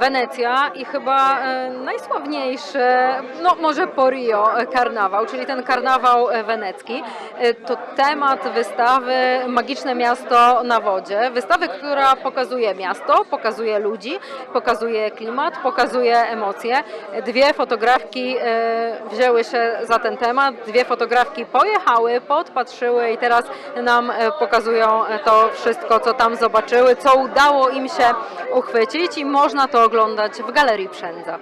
Wenecja i chyba e, najsławniejszy, no może po Rio, e, karnawał, czyli ten karnawał e, wenecki. To temat wystawy Magiczne Miasto na Wodzie. Wystawy, która pokazuje miasto, pokazuje ludzi, pokazuje klimat, pokazuje emocje. Dwie fotografki wzięły się za ten temat, dwie fotografki pojechały, podpatrzyły i teraz nam pokazują to wszystko, co tam zobaczyły, co udało im się uchwycić i można to oglądać w Galerii Przędza.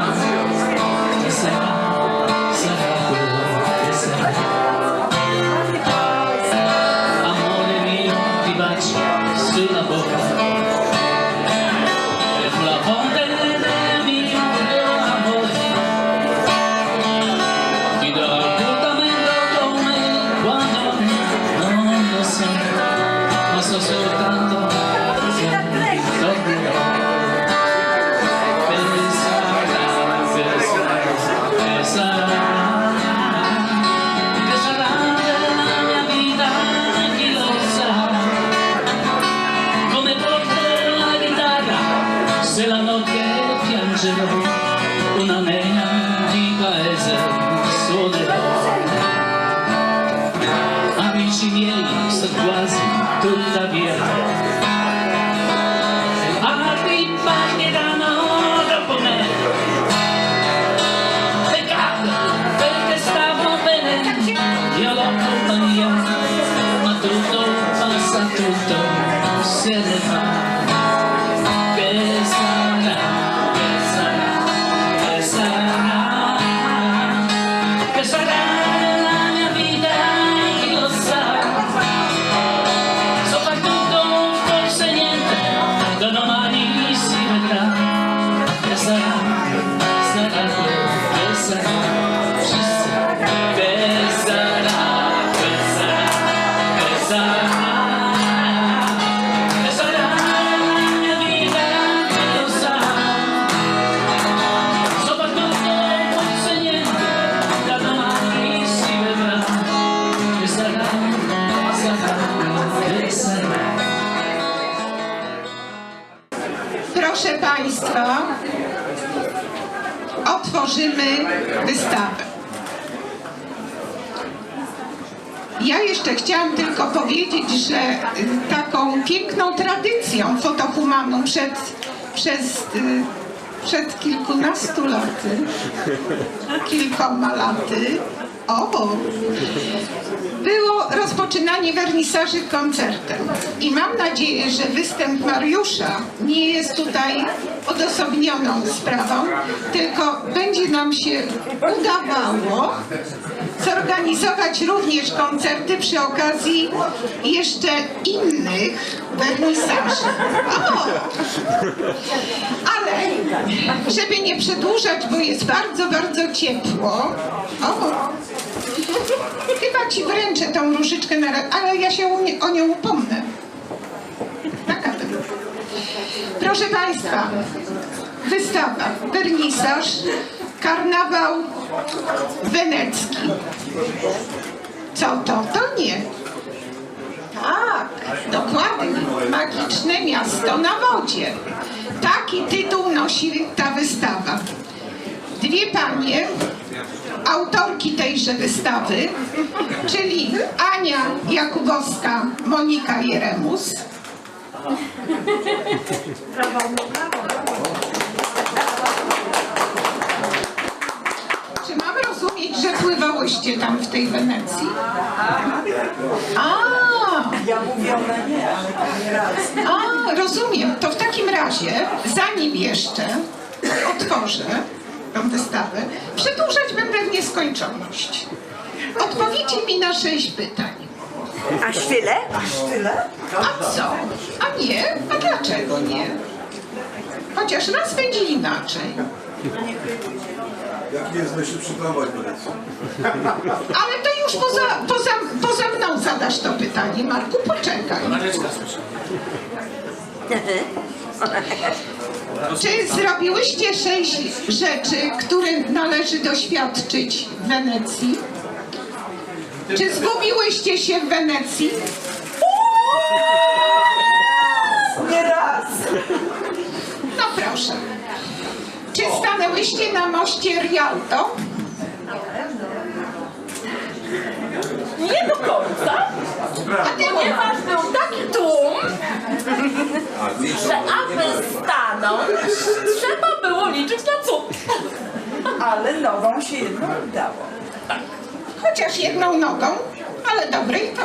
Amen. Jeszcze chciałam tylko powiedzieć, że taką piękną tradycją fotohumanu przed, przez, y, przed kilkunastu laty, kilkoma laty, o, było rozpoczynanie wernisaży koncertem. I mam nadzieję, że występ Mariusza nie jest tutaj odosobnioną sprawą, tylko będzie nam się udawało zorganizować również koncerty przy okazji jeszcze innych wernisaży. O! Ale żeby nie przedłużać, bo jest bardzo, bardzo ciepło. O! Chyba ci wręczę tą różyczkę, na, ale ja się o, nią upomnę. Taka. Proszę Państwa, wystawa, wernisaż, karnawał wenecki. Co to? To nie. Tak, dokładnie. Magiczne miasto na wodzie. Taki tytuł nosi ta wystawa. Dwie panie, autorki tejże wystawy, czyli Ania Jakubowska, Monika Jeremus. Czy mam rozumieć, że pływałyście tam w tej Wenecji? A, Ja mówiona nie, ale raz. a, rozumiem. To w takim razie, zanim jeszcze otworzę tę wystawę, przedłużać będę w nieskończoność. Odpowiedzcie mi na sześć pytań. Aż tyle? Aż tyle? A co? A nie? A dlaczego nie? Chociaż raz będzie inaczej. Jaki jest najszybszy tramwaj w Wenecji? Ale to już poza, poza, poza mną zadasz to pytanie, Marku, poczekaj. Czy zrobiłyście sześć rzeczy, które należy doświadczyć w Wenecji? Czy zgubiłyście się w Wenecji? Nie raz. No proszę. Czy stanęłyście na moście Rialto? Nie do końca, A ty ponieważ był taki tłum, że aby stanąć, trzeba było liczyć na cud. Ale nogą się jedno udało. chociaż jedną nogą, ale dobre i to.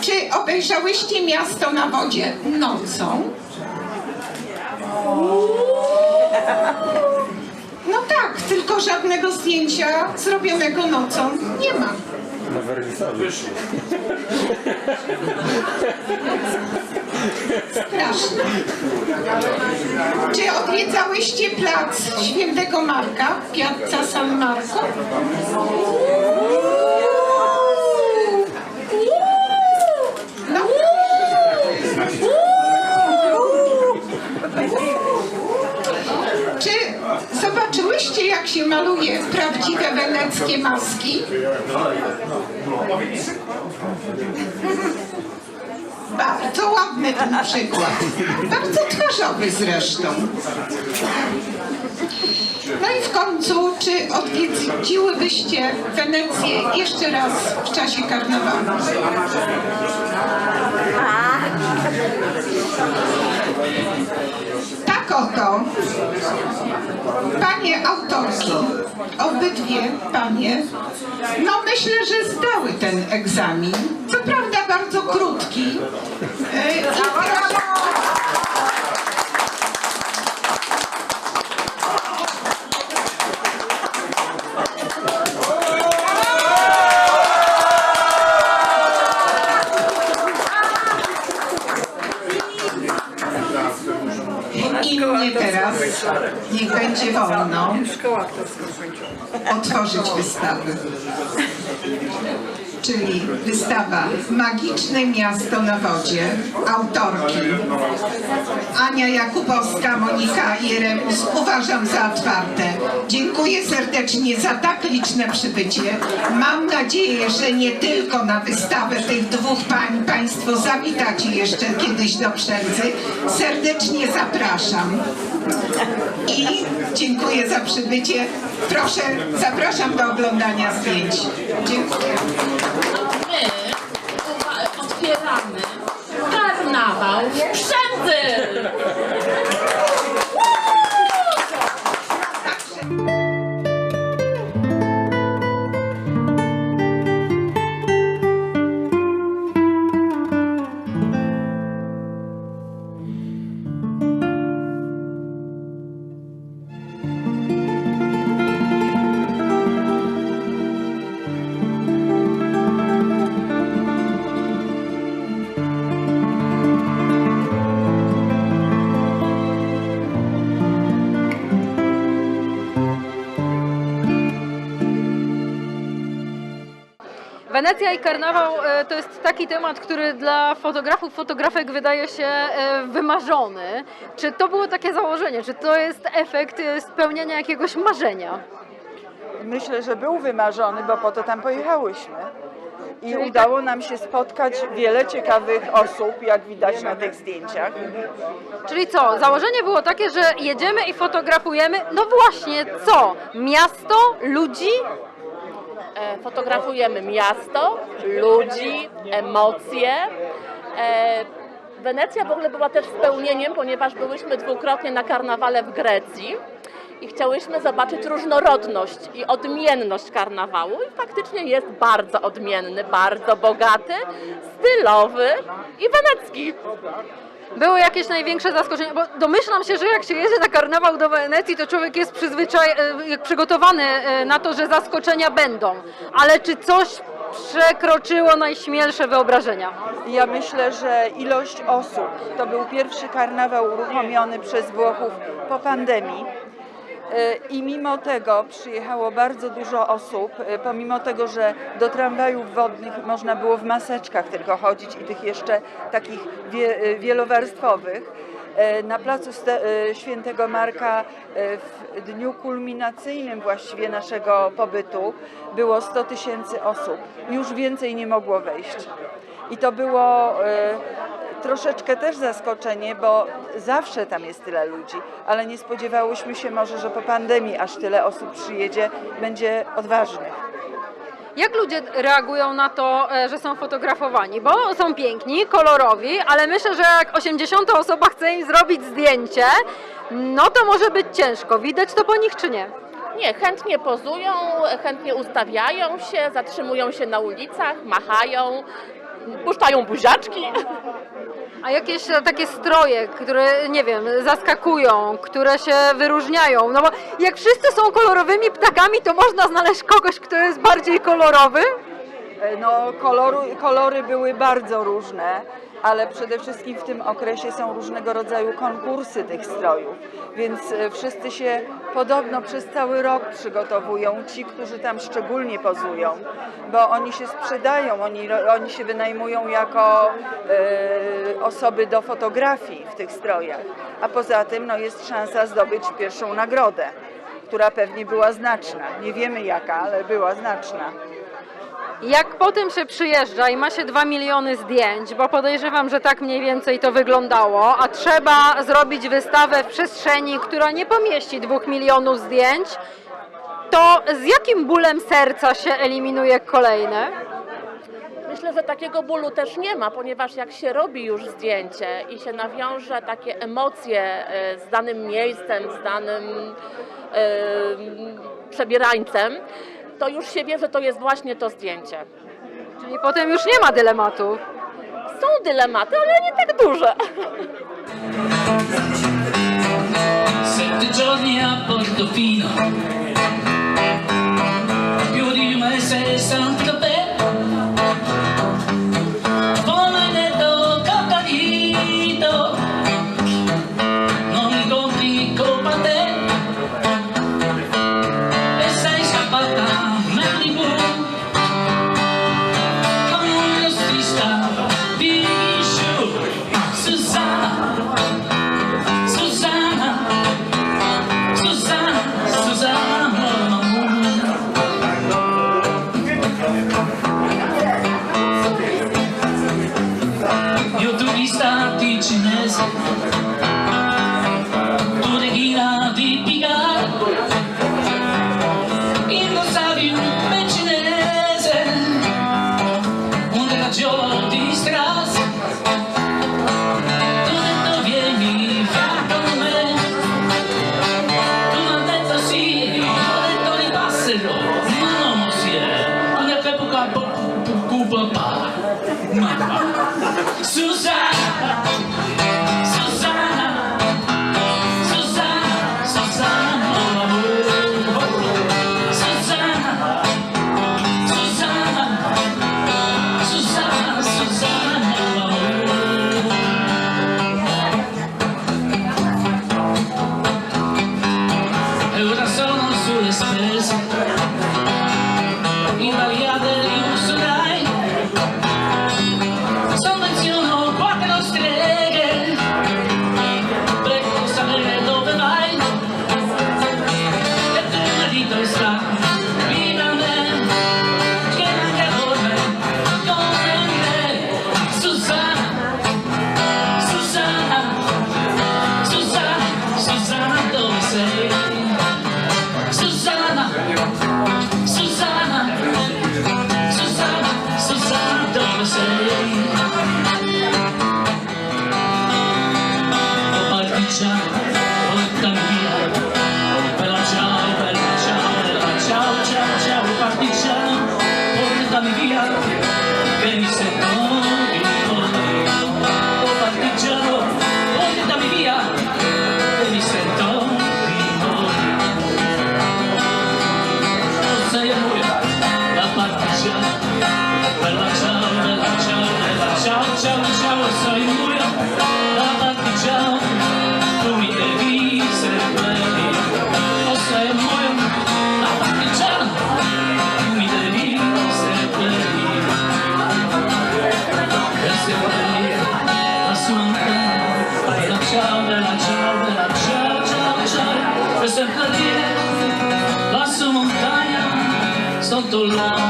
Czy obejrzałyście miasto na wodzie nocą? No tak, tylko żadnego zdjęcia zrobionego nocą nie ma. Straszne. Czy odwiedzałyście plac Świętego Marka, Piazza San Marco? No. Czy zobaczyłyście, jak się maluje prawdziwe weneckie maski? Bardzo ładny ten przykład. Bardzo twarzowy zresztą. No i w końcu, czy odwiedziłybyście Wenecję jeszcze raz w czasie karnawału? Oto, panie autorki, obydwie panie, no myślę, że zdały ten egzamin. Co prawda bardzo krótki. E, i proszę- I mnie teraz, niech będzie wolno, otworzyć wystawy. Czyli wystawa Magiczne Miasto na Wodzie, autorki Ania Jakubowska, Monika Jeremus. Uważam za otwarte. Dziękuję serdecznie za tak liczne przybycie. Mam nadzieję, że nie tylko na wystawę tych dwóch pań Państwo zawitacie jeszcze kiedyś do Przerdzy. Serdecznie zapraszam. I dziękuję za przybycie. Proszę, zapraszam do oglądania zdjęć. Dziękuję. My otwieramy karnawał w Przędzy! Wenecja i karnawał e, to jest taki temat, który dla fotografów, fotografek wydaje się e, wymarzony. Czy to było takie założenie? Czy to jest efekt e, spełniania jakiegoś marzenia? Myślę, że był wymarzony, bo po to tam pojechałyśmy. I udało nam się spotkać wiele ciekawych osób, jak widać na tych zdjęciach. Czyli co? Założenie było takie, że jedziemy i fotografujemy. No właśnie, co? Miasto, ludzi? E, Fotografujemy miasto, ludzi, emocje. E, Wenecja w ogóle była też spełnieniem, ponieważ byłyśmy dwukrotnie na karnawale w Grecji i chciałyśmy zobaczyć różnorodność i odmienność karnawału i faktycznie jest bardzo odmienny, bardzo bogaty, stylowy i wenecki. Były jakieś największe zaskoczenia? Bo domyślam się, że jak się jedzie na karnawał do Wenecji, to człowiek jest przyzwyczaj... e, przygotowany e, na to, że zaskoczenia będą. Ale czy coś przekroczyło najśmielsze wyobrażenia? Ja myślę, że ilość osób, to był pierwszy karnawał uruchomiony przez Włochów po pandemii. I mimo tego przyjechało bardzo dużo osób, e, pomimo tego, że do tramwajów wodnych można było w maseczkach tylko chodzić i tych jeszcze takich e, wielowarstwowych. E, Na placu Świętego Marka w dniu kulminacyjnym właściwie naszego pobytu było 100 tysięcy osób. Już więcej nie mogło wejść. I to było troszeczkę też zaskoczenie, bo zawsze tam jest tyle ludzi, ale nie spodziewałyśmy się może, że po pandemii aż tyle osób przyjedzie, będzie odważnych. Jak ludzie reagują na to, e, że są fotografowani? Bo są piękni, kolorowi, ale myślę, że jak 80 osoba chce im zrobić zdjęcie, no to może być ciężko. Widać to po nich czy nie? Nie, chętnie pozują, chętnie ustawiają się, zatrzymują się na ulicach, machają, puszczają buziaczki. A jakieś e, takie stroje, które, nie wiem, zaskakują, które się wyróżniają? No bo jak wszyscy są kolorowymi ptakami, to można znaleźć kogoś, kto jest bardziej kolorowy? E, No, koloru, kolory były bardzo różne, ale przede wszystkim w tym okresie są różnego rodzaju konkursy tych strojów, więc e, wszyscy się podobno przez cały rok przygotowują, ci, którzy tam szczególnie pozują, bo oni się sprzedają, oni, oni się wynajmują jako e, osoby do fotografii w tych strojach, a poza tym no, jest szansa zdobyć pierwszą nagrodę, która pewnie była znaczna. Nie wiemy jaka, ale była znaczna. Jak potem się przyjeżdża i ma się 2 miliony zdjęć, bo podejrzewam, że tak mniej więcej to wyglądało, a trzeba zrobić wystawę w przestrzeni, która nie pomieści 2 milionów zdjęć, to z jakim bólem serca się eliminuje kolejne? Myślę, że takiego bólu też nie ma, ponieważ jak się robi już zdjęcie i się nawiąże takie emocje e, z danym miejscem, z danym e, przebierańcem, to już się wie, że to jest właśnie to zdjęcie. Czyli potem już nie ma dylematu. Są dylematy, ale nie tak duże. Sette giorni a Portofino またまだス love.